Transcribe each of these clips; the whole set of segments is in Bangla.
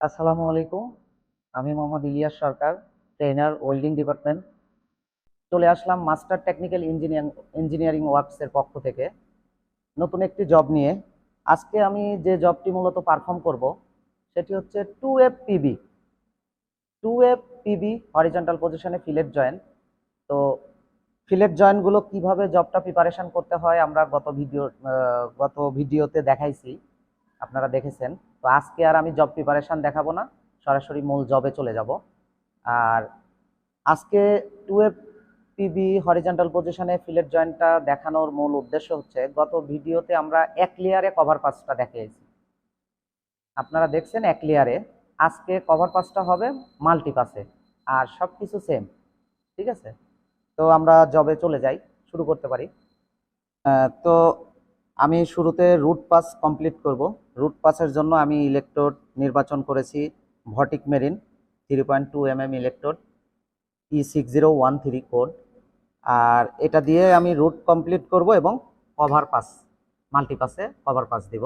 আসসালামু আলাইকুম। আমি Mohammad Ilyas Sarkar trainer welding department চলে আসলাম মাস্টার টেকনিক্যাল ইঞ্জিনিয়ারিং ইঞ্জিনিয়ারিং ওয়ার্কসের পক্ষ থেকে। নতুন একটি জব নিয়ে। আজকে আমি যে জবটি মূলত পারফর্ম করব, সেটি হচ্ছে two F PB two F PB horizontal পজিশনে ফিলেট জয়েন্ট তো ফিলেট জয়েন্টগুলো কীভাবে জবটা প্রিপারেশন করতে হয় আমরা গত ভিডিও গত ভিডিওতে দেখাইছি। আপনারা দেখেছেন। তো আজকে আর আমি জব প্রিপারেশন দেখাবো না, সরাসরি মূল জবে চলে যাব। আর আজকে টু এফ পিবি হরিজন্টাল পজিশনে ফিলেট জয়েন্টটা দেখানোর মূল উদ্দেশ্য হচ্ছে, গত ভিডিওতে আমরা এক লেয়ারে কভার পাসটা দেখিয়েছি। আপনারা দেখছেন এক লেয়ারে আজকে কভার পাসটা হবে মাল্টিপাসে আর সব কিছু সেম ঠিক আছে? তো আমরা জবে চলে যাই, শুরু করতে পারি। তো আমি শুরুতে রুট পাস কমপ্লিট করব। রুট পাসের জন্য আমি ইলেকট্রোড নির্বাচন করেছি ভটিক Marine three point two M M electrode E six zero one three code আর এটা দিয়ে আমি রুট কমপ্লিট করব এবং কভার পাস মাল্টিপাসে কভার পাস দিব।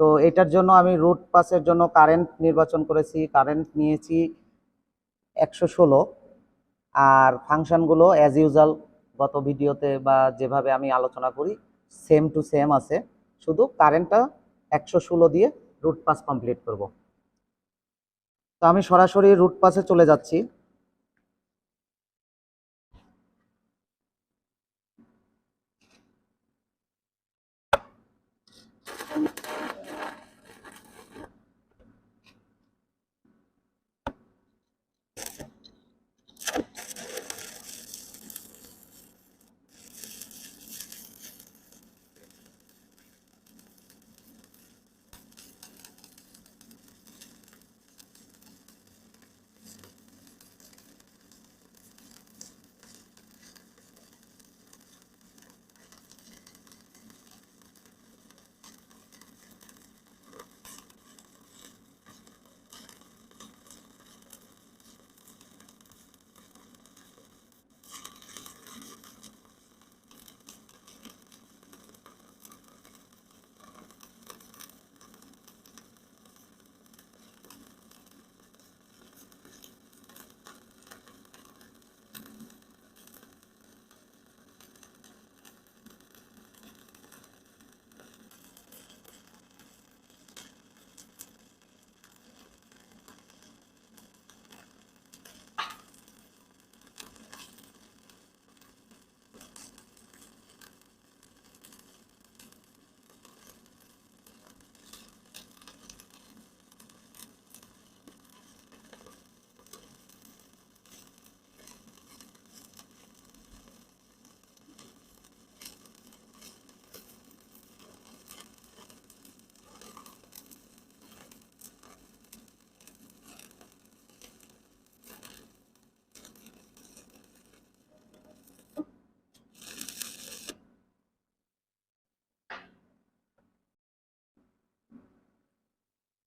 তো এটার জন্য আমি রুট পাসের জন্য কারেন্ট নির্বাচন করেছি। কারেন্ট নিয়েছি একশো ষোলো। আর ফাংশনগুলো অ্যাজ ইউজাল গত ভিডিওতে বা যেভাবে আমি আলোচনা করি সেম টু সেম আছে। শুধু কারেন্টটা একশো ষোলো দিয়ে রুট পাস কমপ্লিট করব। তো আমি সরাসরি রুট পাসে চলে যাচ্ছি।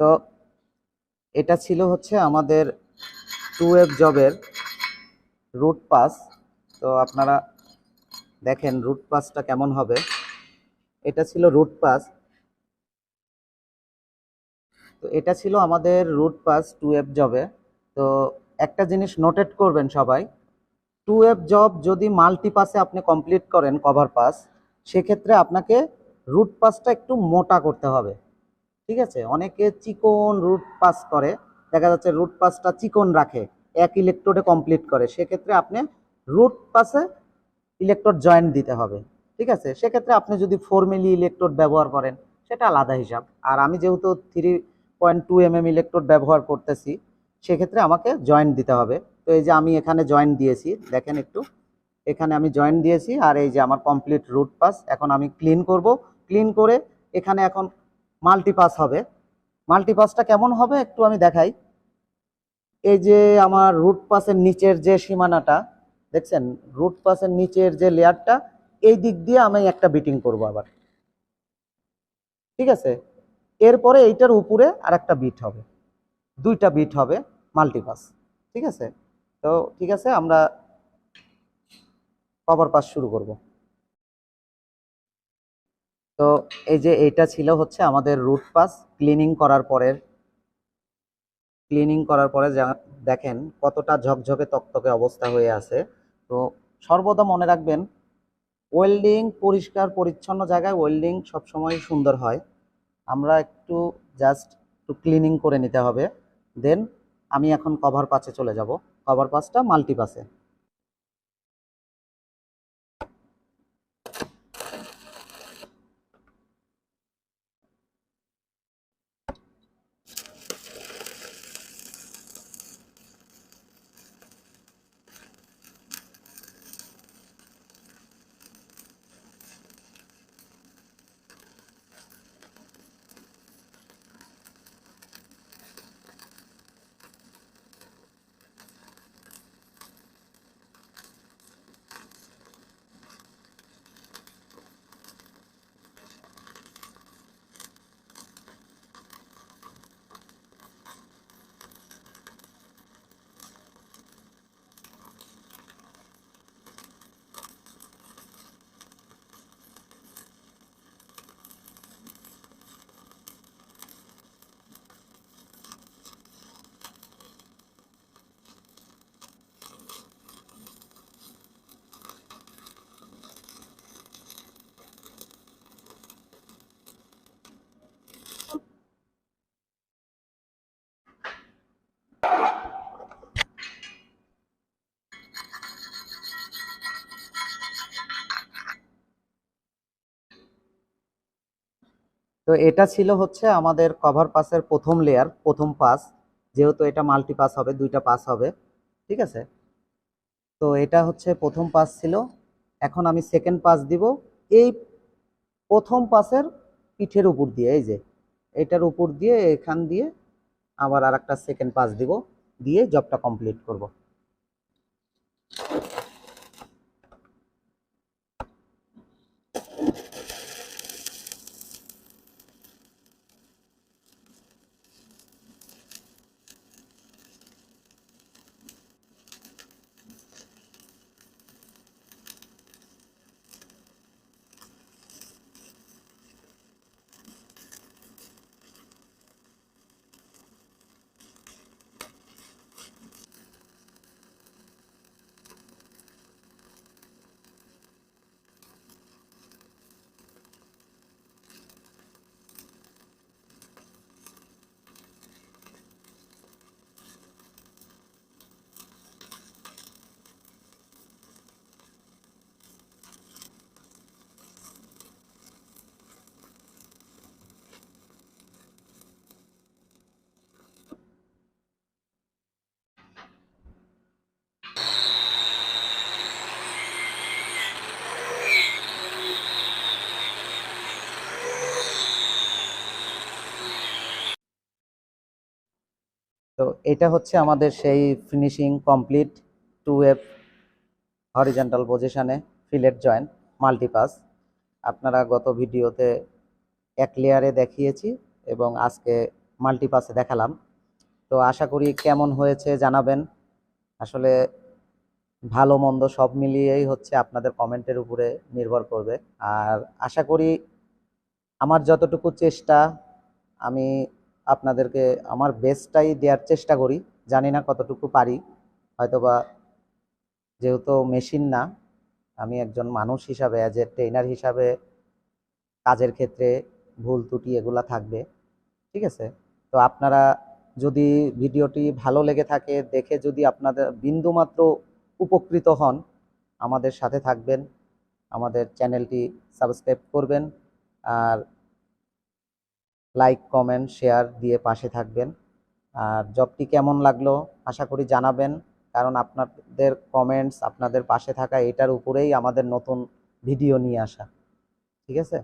তো এটা ছিল হচ্ছে আমাদের টু এফ জবের রুট পাস। তো আপনারা দেখেন রুট পাসটা কেমন হবে। এটা ছিল রুট পাস। তো এটা ছিল আমাদের রুট পাস টু এফ জবে। তো একটা জিনিস নোটেট করবেন সবাই টু এফ জব যদি মাল্টি পাসে আপনি কমপ্লিট করেন কভার পাস সেক্ষেত্রে আপনাকে রুট পাসটা একটু মোটা করতে হবে। ঠিক আছে? অনেকে চিকন রুট পাস করে। দেখা যাচ্ছে রুট পাসটা চিকন রাখে, এক ইলেকট্রোডে কমপ্লিট করে। সেক্ষেত্রে আপনি রুট পাসে ইলেকট্রোড জয়েন্ট দিতে হবে। ঠিক আছে? সেক্ষেত্রে আপনি যদি ফোর ইলেকট্রোড ব্যবহার করেন, সেটা আলাদা হিসাব। আর আমি যেহেতু three point two M M electrode ব্যবহার করতেছি, সেক্ষেত্রে আমাকে জয়েন্ট দিতে হবে। তো এই যে আমি এখানে জয়েন্ট দিয়েছি, দেখেন একটু। এখানে আমি জয়েন্ট দিয়েছি, আর এই যে আমার কমপ্লিট রুট পাস এখন আমি ক্লিন করব। ক্লিন করে এখানে এখন মাল্টিপাস হবে। মাল্টিপাসটা কেমন হবে একটু আমি দেখাই। এই যে আমার রুট পাসের নিচের যে সীমানাটা, দেখছেন? রুট পাসের নিচের যে লেয়ারটা এই দিক দিয়ে আমি একটা বিটিং করব আবার। ঠিক আছে? এরপরে এইটার উপরে আর একটা বিট হবে। দুইটা বিট হবে মাল্টিপাস ঠিক আছে? তো ঠিক আছে, আমরা কভার পাস শুরু করব। তো এই যে এইটা ছিল হচ্ছে আমাদের রুট পাস ক্লিনিং করার পরের ক্লিনিং করার পরে দেখেন কতটা ঝকঝকে তকতকে অবস্থা হয়ে আছে। তো সর্বদা মনে রাখবেন ওয়েল্ডিং পরিষ্কার পরিচ্ছন্ন জায়গায় ওয়েল্ডিং সবসময় সুন্দর হয়। আমরা একটু জাস্ট একটু ক্লিনিং করে নিতে হবে। দেন আমি এখন কভার পাসে চলে যাব। কভার পাসটা মাল্টি তো এটা ছিল হচ্ছে আমাদের কভার পাসের প্রথম লেয়ার প্রথম পাস যেহেতু এটা মাল্টি পাস হবে, দুইটা পাস হবে, ঠিক আছে? তো এটা হচ্ছে প্রথম পাস ছিল। এখন আমি সেকেন্ড পাস দিব এই প্রথম পাসের পিঠের উপর দিয়ে, এই যে। এটার উপর দিয়ে, এখান দিয়ে আবার আর একটা সেকেন্ড পাস দিব, দিয়ে জবটা কমপ্লিট করব। তো এটা হচ্ছে আমাদের সেই finishing complete two web horizontal পজিশানে ফিলেট জয়েন্ট মাল্টিপাস আপনারা গত ভিডিওতে এক লেয়ারে দেখিয়েছি এবং আজকে মাল্টিপাসে দেখালাম। তো আশা করি কেমন হয়েছে জানাবেন। আসলে ভালো মন্দ সব মিলিয়েই হচ্ছে আপনাদের কমেন্টের উপরে নির্ভর করবে। আর আশা করি আমার যতটুকু চেষ্টা আমি আপনাদেরকে আমার বেস্টটাই দেওয়ার চেষ্টা করি। জানি না কতটুকু পারি। হয়তোবা যেহেতু মেশিন না, আমি একজন মানুষ হিসাবে অ্যাজ এ ট্রেনার হিসাবে কাজের ক্ষেত্রে ভুল, ত্রুটি এগুলা থাকবে। ঠিক আছে? তো আপনারা যদি ভিডিওটি ভালো লেগে থাকে, দেখে যদি আপনাদের বিন্দুমাত্র উপকৃত হন, আমাদের সাথে থাকবেন। আমাদের চ্যানেলটি সাবস্ক্রাইব করবেন। আর লাইক কমেন্ট শেয়ার দিয়ে পাশে থাকবেন। আর জবটি কেমন লাগল আশা করি জানাবেন, কারণ আপনাদের কমেন্টস আপনাদের পাশে থাকা এটার উপরেই আমাদের নতুন ভিডিও নিয়ে আসা। ঠিক আছে?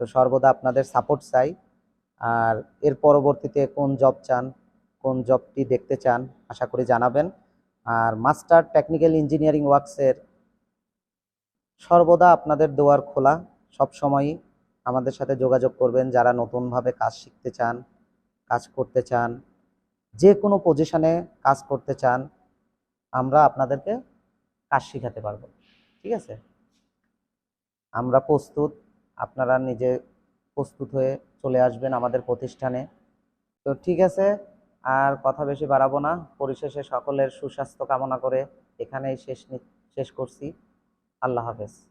তো সর্বদা আপনাদের সাপোর্ট চাই। আর এর পরবর্তীতে কোন জব চান, কোন জবটি দেখতে চান, আশা করি জানাবেন। আর মাস্টার টেকনিক্যাল ইঞ্জিনিয়ারিং ওয়ার্কসের সর্বদা আপনাদের দোয়ার খোলা। সব সময়ই আমাদের সাথে যোগাযোগ করবেন, যারা নতুনভাবে কাজ শিখতে চান, কাজ করতে চান, যে কোনো পজিশনে কাজ করতে চান, আমরা আপনাদেরকে কাজ শেখাতে পারব। ঠিক আছে? আমরা প্রস্তুত, আপনারা নিজে প্রস্তুত হয়ে চলে আসবেন আমাদের প্রতিষ্ঠানে। তো ঠিক আছে, আর কথা বেশি বাড়াবো না। পরিশেষে সকলের সুস্বাস্থ্য কামনা করে এখানেই শেষ শেষ করছি। আল্লাহ হাফেজ।